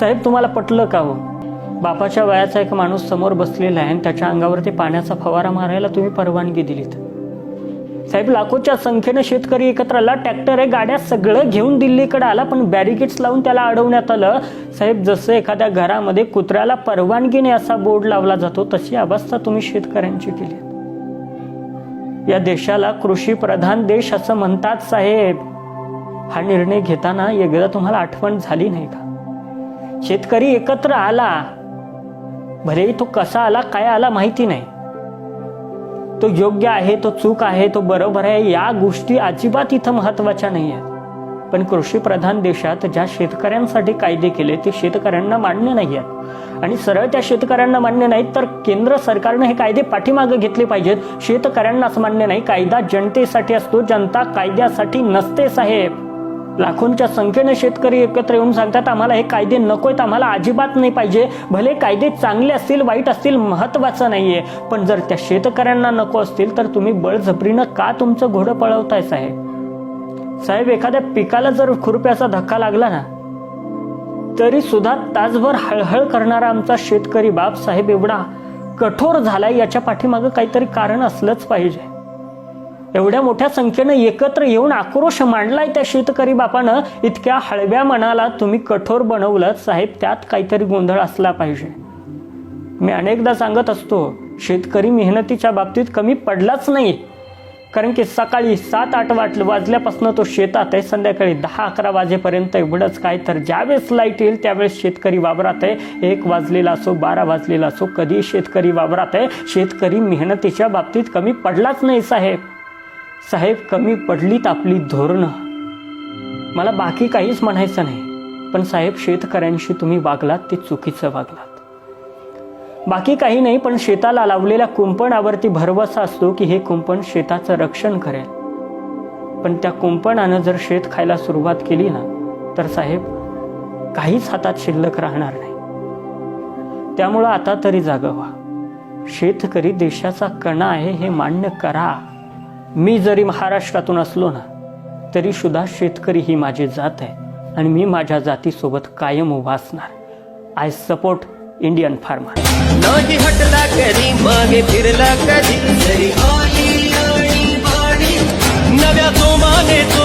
साहेब तुम्हाला पटलं का हो? बापाच्या वयाचा एक माणूस समोर बसलेला आहे आणि त्याच्या अंगावरती पाण्याचा फवारा मारायला तुम्ही परवानगी दिलीत. साहेब लाखोच्या संख्येनं शेतकरी एकत्र आला ट्रॅक्टर आहे गाड्या सगळं घेऊन दिल्लीकडे आला पण बॅरिकेड्स लावून त्याला अडवण्यात आलं. साहेब जसं एखाद्या घरामध्ये कुत्र्याला परवानगीने असा बोर्ड लावला जातो तशी अवस्था तुम्ही शेतकऱ्यांची केली. या देशाला कृषी प्रधान देश असं म्हणतात साहेब. हा निर्णय घेताना एकदा तुम्हाला आठवण झाली नाही का? शेतकरी एकत्र आला भलेही तो कसा आला काय आला माहिती नाही. तो योग्य आहे तो चूक आहे तो बरोबर आहे या गोष्टी अजिबात इथं महत्त्वाच्या नाही आहेत. पण कृषी प्रधान देशात ज्या शेतकऱ्यांसाठी कायदे केले ते शेतकऱ्यांना मान्य नाही आहेत. आणि सरळ त्या शेतकऱ्यांना मान्य नाहीत तर केंद्र सरकारनं हे कायदे पाठीमागे घेतले पाहिजेत. शेतकऱ्यांनाच मान्य नाही कायदा जनतेसाठी असतो जनता कायद्यासाठी नसते साहेब. लाखोंच्या संख्येनं शेतकरी एकत्र येऊन सांगतात आम्हाला हे कायदे नकोयत आम्हाला अजिबात नाही पाहिजे. भले कायदे चांगले असतील वाईट असतील महत्वाचं नाहीये. पण जर त्या शेतकऱ्यांना नको असतील तर तुम्ही बळजबरीनं का तुमचं घोडं पळवताय साहेब? साहेब एखाद्या पिकाला जर खुरप्याचा धक्का लागला ना तरी सुद्धा तासभर हळहळ करणारा आमचा शेतकरी बाप साहेब एवढा कठोर झालाय याच्या पाठीमागं काहीतरी कारण असलंच पाहिजे. एवढ्या मोठ्या संख्येनं एकत्र येऊन आक्रोश मांडलाय त्या शेतकरी बापानं. इतक्या हळव्या मनाला तुम्ही कठोर बनवलं साहेब त्यात काहीतरी गोंधळ असला पाहिजे. मी अनेकदा सांगत असतो शेतकरी मेहनतीच्या बाबतीत कमी पडलाच नाही. कारण की सकाळी सात आठ वाट वाजल्यापासून तो शेतात आहे. संध्याकाळी दहा अकरा वाजेपर्यंत एवढंच काय तर ज्यावेळेस लाइट येईल त्यावेळेस शेतकरी वावरात आहे. एक वाजलेला असो बारा वाजलेला असो कधी शेतकरी वावरात आहे. शेतकरी मेहनतीच्या बाबतीत कमी पडलाच नाही साहेब. साहेब कमी पडलीत आपली धोरणं. मला बाकी काहीच म्हणायचं नाही पण साहेब शेतकऱ्यांशी तुम्ही वागलात ते चुकीचं वागलात. बाकी काही नाही पण शेताला लावलेल्या कुंपणावरती भरवसा असतो की हे कुंपण शेताचं रक्षण करेल. पण त्या कुंपणानं जर शेत खायला सुरुवात केली ना तर साहेब काहीच हातात शिल्लक राहणार नाही. त्यामुळं आता तरी जागवा. व्हा शेतकरी देशाचा कणा आहे हे मान्य करा. मी जरी महाराष्ट्रातून असलो ना तरी सुद्धा शेतकरी ही माझी जात आहे आणि मी माझ्या जातीसोबत कायम उभा असणार आय सपोर्ट इंडियन फार्मर नाही हटला कधी मागे फिरला कधी नव्या जोमाने तो